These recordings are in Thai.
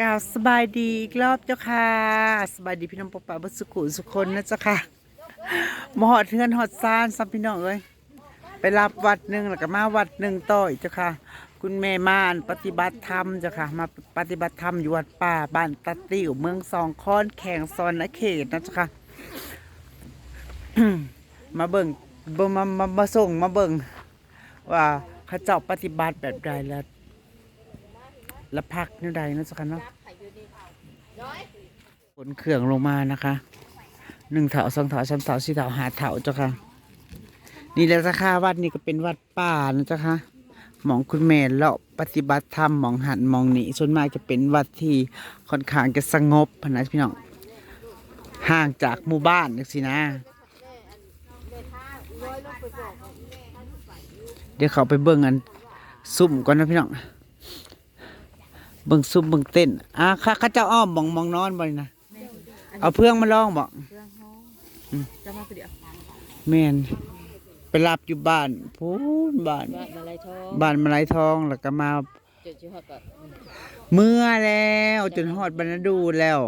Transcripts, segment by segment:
กล่าวสบายดีอีกรอบเจ้าค่ะสบายดีพี่น้องปะปะบัสุขุสุคนนะเจ้าค่ะมาหอดเทือนหอดซานซับพี่น้องเอ้ยไปรับวัดหนึ่งแล้วก็มาวัดหนึ่งต่ออีกเจ้าค่ะ คุณแม่ม่านปฏิบัติธรรมเจ้าค่ะ มาปฏิบัติธรรมอยู่วัดป่าบ้านตะติ๋วเมืองสองคอนแข่งซอนนะเขตนะเจ้าค่ะ มาเบิงเบิ่งมามามาส่งมาเบิ่งว่าเขาเจ้าปฏิบัติแบบใดแล้ว และพักนี่ใดนะสักคันเนาะขนเครื่องลงมานะคะหนึ่งเถาสองเถาสามเถาสี่เถาหาเถาเจ้าค่ะ นี่แหละจ้าค่ะวัดนี้ก็เป็นวัดป่านะเจ้าค่ะหมองคุณแม่เลาะปฏิบัติธรรมหมองหันมองนี้ส่วนมากจะเป็นวัดที่ค่อนข้างจะสงบพะนะพี่น้องห่างจากหมู่บ้านจังสินะ เดี๋ยวเขาไปเบิ่งอันซุ่มก่อนนะพี่น้อง เบิ่งซุ่มเบิ่งเต้นอะข้าข้าเจ้าอ้อมมองมองนอนบ่นี่นะเอาเพื่องมาลองบ่จะมาคือเดียวแม่นไปรับอยู่บ้านพูนบ้านบ้านมาลายทองบ้านมาลายทองแล้วก็มาเจ็ดชิฮอดกับเมื่อแล้วจนฮอดบรรณดูแล้ว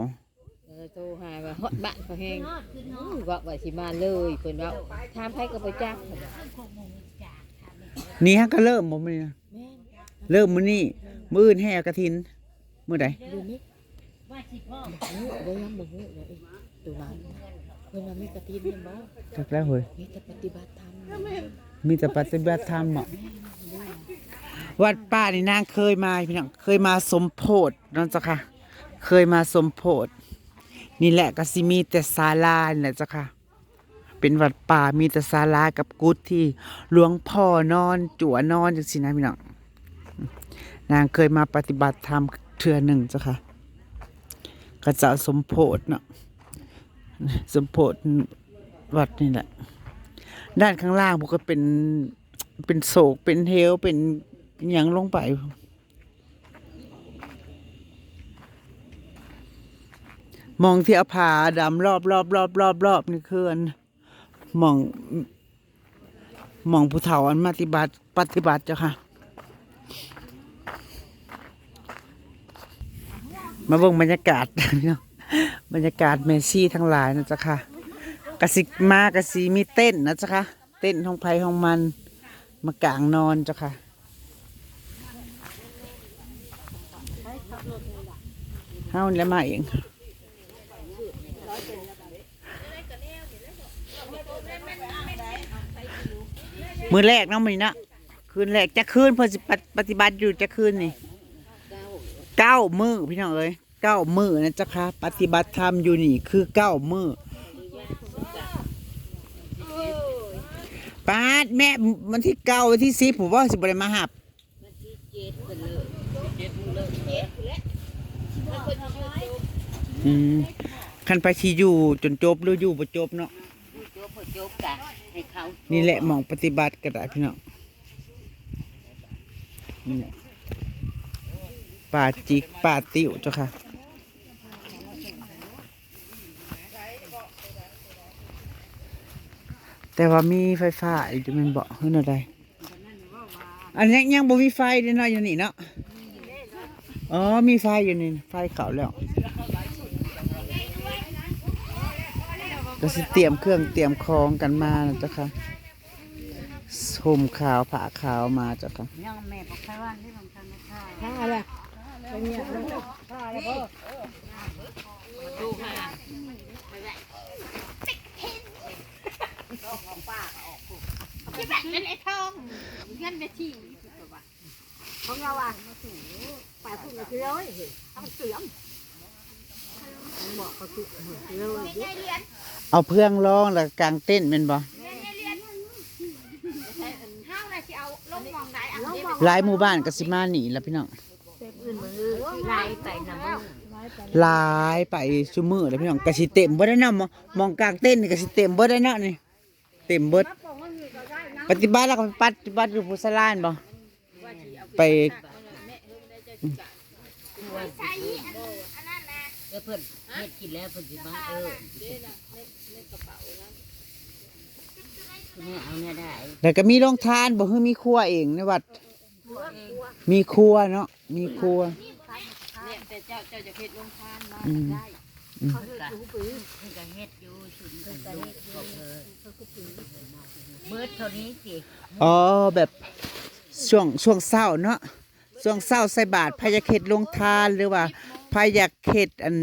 แล้วโทรหาว่าฮอดบ้านเขาแห้งว่าว่าสิมาเลยเพิ่นว่าถามไผก็บ่จักนี่ฮะก็เริ่มบ่มื้อนี้นะแม่นเริ่มมื้อนี้ มื้ออื่นแห่กระถิน มื้อใดดูนี่ว่าสิพ่อบ่ยังบ่ฮู้เลยตัวนั้นเพิ่นว่ามีกฐินแม่นบ่จักแล้วเฮ้ยมีแต่ปฏิบัติธรรมมีแต่ปฏิบัติธรรมอะวัดป้านี่นางเคยมาพี่น้องเคยมาสมโพธินั่นจ้ะค่ะ เคยมาสมโพธินี่แหละก็สิมีแต่ศาลานี่แหละจ้ะค่ะ เป็นวัดป่ามีแต่ศาลากับกุฏิที่หลวงพ่อนอนจั่วนอนจังสินะพี่น้อง นางเคยมาปฏิบัติธรรมเทือหนึ่งจ้ะค่ะก็จะสมโพธิเนาะสมโพธิวัดนี่แหละ ด้านข้างล่างพวกก็เป็นเป็นโศกเป็นเฮวเป็นหยังลงไป มองที่อาผาดำรอบรอบรอบรอบรอบนี่คืออันมองมองผู้เฒ่าอันปฏิบัติปฏิบัติเจ้าค่ะ มาเบิ่งบรรยากาศพี่น้องบรรยากาศเมซี่ทั้งหลายนะจ้าค่ะกระสิมากระสิมีเต้นนะจ๊ะคะเต้นของไผ่ของมัน มากางนอนจ้ะค่ะเฮาแล้วมาเองมือแรกน้องมันนะคืนแรกจะคืนเพื่อปฏิบัติอยู่จะคืนนี่ เก้ามือพี่น้องเอ้ยเก้ามือนะจ๊ะคะปฏิบัติธรรมอยู่นี่คือเก้ามือป้าแม่วันที่เก้าวันที่สิบผมว่าสิบได้มาหับอืมคันไปชีอยู่จนจบหรืออยู่บ่จบเนาะนี่แหละหมองปฏิบัติก็ได้พี่น้องนี่แหละ ป่าจิกป่าติ๋วเจ้าค่ะแต่ว่ามีไฟฟ้าอีกจะมันบอกขึ้นอะไรอันนี้ยังบ่มีไฟเด้เนาะอยู่นี่เนาะอ๋อมีไฟอยู่นี่ไฟเขาแล้วก็สิเตรียมเครื่องเตรียมของกันมานะเจ้าค่ะห่มขาวผ้าขาวมาเจ้าค่ะย่องแม่บอกใครว่าที่ผมทำไม่ค่าค่าละเป็นเนี่ยค่าแล้วบ่ดูค่ะ ที่แบบนั้นไอ้ทองเงินได้ที่ของเราอะป่าคุณก็คือเลยต้องเสื่อมบอกเขาคือเลยเรียนเอาเพื่องร้องแล้วกางเต้นเป็นบ่เรียนเรียนห้าวอะไรสิเอาลงมหลงมองหลายหมู่บ้านก็สิมาหนีแล้วพี่น้อง ลายไปนำหลายไปซุมือเลยพี่น้องก็สิเต็มเบิดได้นะมองกลางเต้นนี่ก็สิเต็มเบิดได้นะนี่เต็มเบิดปฏิบัติแล้วก็ปฏิบัติอยู่พุทธลานบ่ไปใช้อันนั้นนะเดี๋ยวเพิ่นเฮ็ดกินแล้วเพิ่นสิมาเออเนี่ยเอาเนี่ยได้แล้วก็มีโรงทานบ่คือมีครัวเองในวัด มีครัวเนาะมีครัวเนี่ย แต่แต่เจ้าเจ้าจะเฮ็ดลงทานมาอืมได้เขาเฮ็ดอยู่ปืนเพิ่นก็เฮ็ดอยู่ชุนเพิ่นก็เฮ็ดอยู่เออเบิดเท่านี้สิอ๋อแบบช่วงช่วงเศร้าเนาะช่วงเศร้าใส่บาทพายาเขตลงทานหรือว่าพายาเขตอัน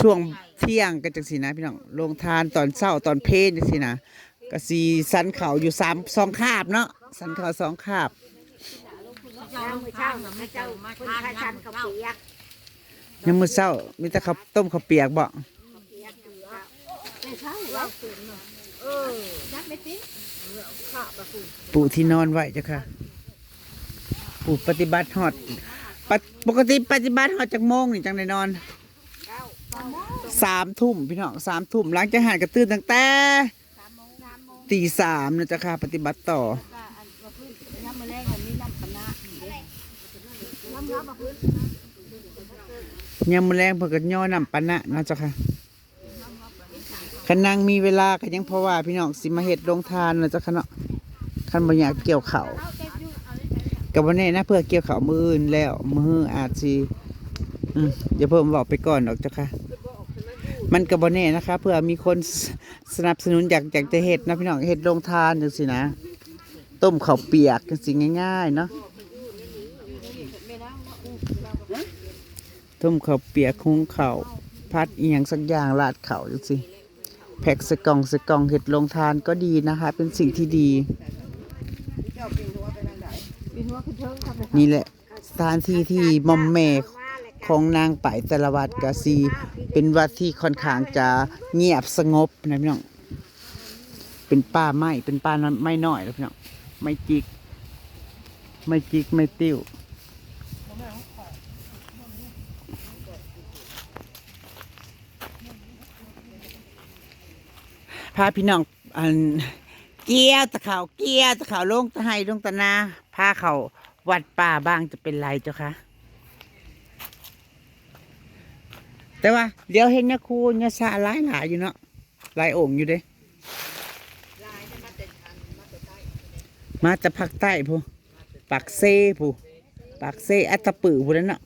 ช่วงเที่ยงกันจังสินะพี่น้องลงทานตอนเศร้าตอนเพลจังสินะก็สีสันเขาอยู่สามสองคาบเนาะสันเขาสองคาบเช้ามื้อเช้าพระเจ้าเพิ่นพาชันเขาเปียก ยังมือเศร้ามีแต่ข้าวต้มข้าวเปียกบ่ไปู่ที่นอนไว้เจ้าค่ะ ปู่ปฏิบัติหอดปกปกติปฏิบัติหอดจากโมงนี่จังได้นอนสามทุ่มพี่น้องสามทุ่มหลังจากหารกระตื้นตั้งแต่ตีสามนะเจ้าค่ะ ปฏิบัติต่อน้ำมะแรงอันนี้น้ำคณะเด้น้ำมาพื้น ยามมื้อแรงเพิ่นก็ย่อนำปะนะเนาะเจ้าค่ะคันนางมีเวลาก็ยังเพราะว่าพี่น้องสิมาเฮ็ดโรงทานเนาะเจ้าค่ะเนาะคันบ่อยากเกี่ยวเขาก็บ่แน่นะเพื่อเกี่ยวเขามืออื่นแล้วมืออาจสิอืมเดี๋ยวเพิ่มบอกไปก่อนดอกเจ้าค่ะ มันก็บ่แน่นะคะ เพื่อมีคนสนับสนุนอยากอยากจะเฮ็ดนะพี่น้องเฮ็ดโรงทานจังซี่นะ ต้มข้าวเปียกจังซี่ง่ายๆเนาะ ต้มข้าวเปียกคุงข้าวพัดอีหยังสักอย่างราดข้าวจังซี่แพ็กสก่องสก่องเฮ็ดโรงทานก็ดีนะคะ เป็นสิ่งที่ดี นี่แหละสถานที่ที่มอมแม่ของนางไปแต่ละวัดกะซีเป็นวัดที่ค่อนข้างจะเงียบสงบนะพี่น้องเป็นป่าไม้เป็นป่าไม้น้อยแล้วพี่น้องไม่จิก ไม่จิกไม่ติ้ว พาพี่น้องอันเกี้ยวตะเขาเกี้ยวตะเขาลงตะไห้ลงตะนาพาเขาวัดป่าบ้างจะเป็นไรเจ้าคะแต่ว่าเดี๋ยวเห็นเนี่ยครูเนี่ยสาหลายหลายอยู่เนาะหลายองค์อยู่เด้มาจากภาคใต้พูปากเซ่พูปากเซ่อัตตปือพูนั่นเนาะ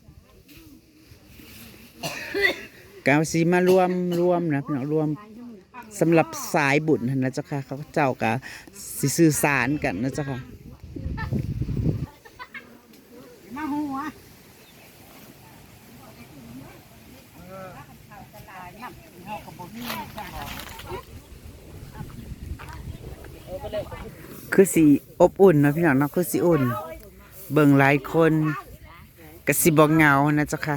กาวสีมารวมรวมนะพี่น้องรวม สำหรับสายบุญนะเจ้าค่ะ เขาเจ้ากะสิสื่อสารกันนะเจ้าค่ะมาหัวคือสีอบอุ่นนะพี่น้องเนาะคือสีอุ่น เบิ่งหลายคนกระสิบ่เงานะเจ้าค่ะ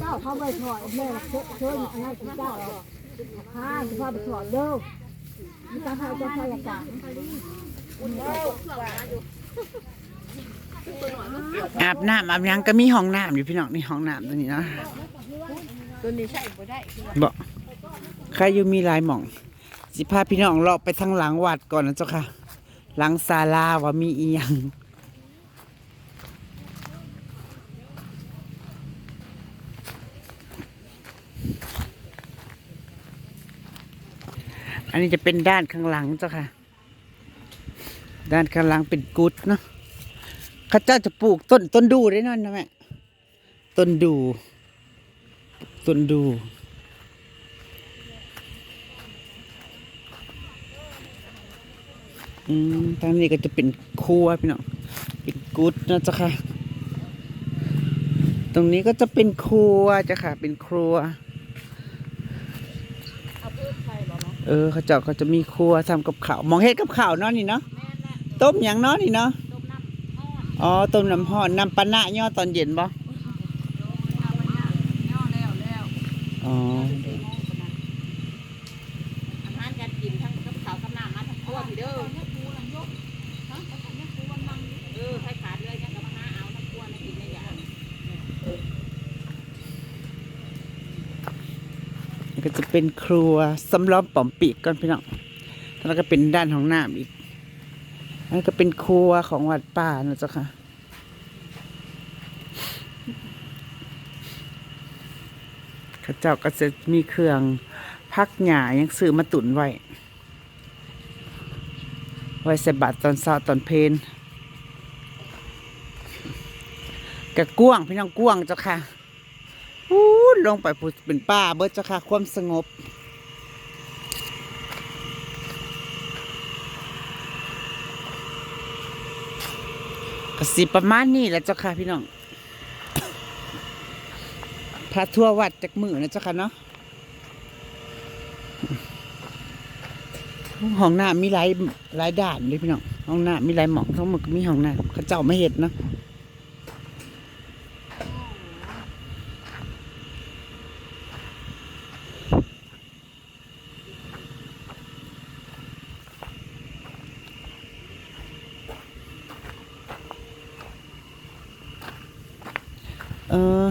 พระ เจ้าเขาไปถอดแม่เชิญเชิญอันนั้นพระเจ้าพาพาไปถอดเด้อมีการให้เจ้าพระกาศอาบน้ำอาบหยังก็มีห้องน้ำอยู่พี่น้องนี่ห้องน้ำตัวนี้เนาะตัวนี้ใช่บ่ได้บอกใครอยู่มีหลายหม่อง สิพาพี่น้องเลาะไปทางหลังวัดก่อนนะเจ้าค่ะ หลังศาลาว่ามีอีหยัง อันนี้จะเป็นด้านข้างหลังเจ้าค่ะ ด้านข้างหลังเป็นกุดเนาะข้าเจ้าจะปลูกต้นต้นดูได้นั่นนะแม่ต้นดู ต้นดูอืมทางนี้ก็จะเป็นครัวพี่น้องเป็นกุดนะจ๊ะค่ะ ตรงนี้ก็จะเป็นครัวจ้ะค่ะ เป็นครัว เออเขาเจ้าก็จะมีครัวทำกับข้าวหมองเฮ็ดกับข้าวเนาะนี่เนาะต้มอย่างเนาะนี่เนาะอ๋อต้มน้ำห้อนน้ำปะนะย่อตอนเย็นบ่ ย่อแล้วแล้ว อ๋อ อาหารการกินทั้งกับข้าวกับน้ำมาทั้งครัวพี่เด้อเออใครขาดเลยยังก็มาหาเอาทั้งครัวนะกินได้อย่าง นี่ ก็จะเป็นครัวสำล้อมป่อมปีกก่อนพี่น้องแล้วก็เป็นด้านของน้ำอีกอันก็เป็นครัวของวัดป่านะจ๊ะค่ะ ข้าเจ้าก็จะมีเครื่องพักหญ้ายังซื้อมาตุนไว้ ไว้ใส่บาตรตอนเช้าตอนเพลนกะกว้างพี่น้องกว้างเจ้าค่ะ อู้ลงไปพูดเป็นป่าเบิดเจ้าค่ะ ความสงบ กสิประมาณนี้แหละเจ้าค่ะพี่น้องพระทั่ววัดจากมือนะเจ้าค่ะเนาะห้องน้ำมีหลายหลายด่านเลยพี่น้องห้องน้ำมีหลายหมองทั้งหมดก็มีห้องน้ำเขาเจ้าไม่เห็นเนาะ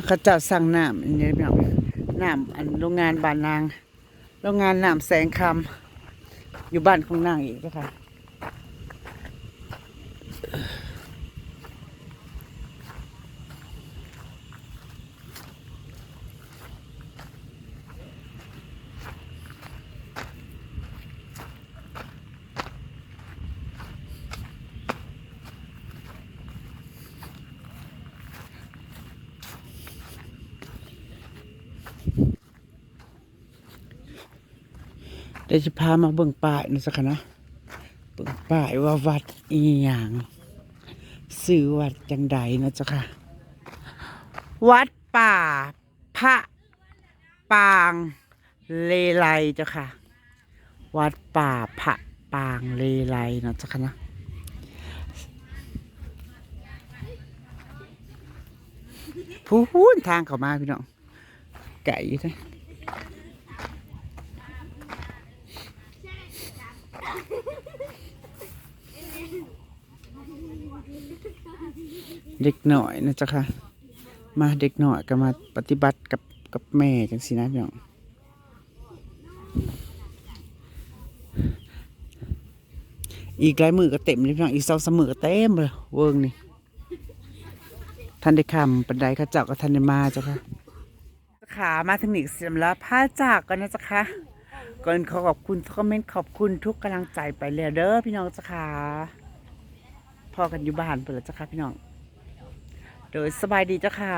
เขาเจ้าสั่งน้ำอันนี้พี่น้องน้ำอันโรงงานบ้านนาง โรงงานน้ำแสงคำอยู่บ้านของนางอีกนะคะ เดี๋ยวจะพามาเบิ่งป้ายนะสักคะนะเบิ่งป้ายว่าวัดอีหยังสื่อวัดจังใดนะจ๊ะค่ะ วัดป่า พระปางเลไลจ้าค่ะ วัดป่าพระปางเลไลนะจ๊ะค่ะนะพูนทางเข้ามาพี่น้องไก่นะ เด็กหน่อยนะจ๊ะค่ะ มาเด็กหน่อยก็มาปฏิบัติกับกับแม่จังสินะพี่น้องอีกหลายมือก็เต็มเลยพี่น้องอีกสองสามมือก็เต็มเลยเวิร์งนี่ท่านได้คำปันไดข้าเจ้าก็ท่านได้มาจ้าค่ะขามาถึงอีกสำหรับผ้าจากกันนะจ๊ะค่ะก่อนขอขอบคุณทุกคอมเมนต์ขอบคุณทุกกำลังใจไปเลยเด้อพี่น้องจ้ะค่ะ พอกันอยู่บ้านเปิดแล้วจ้ะค่ะพี่น้อง โดยสบายดีเจ้าค่ะ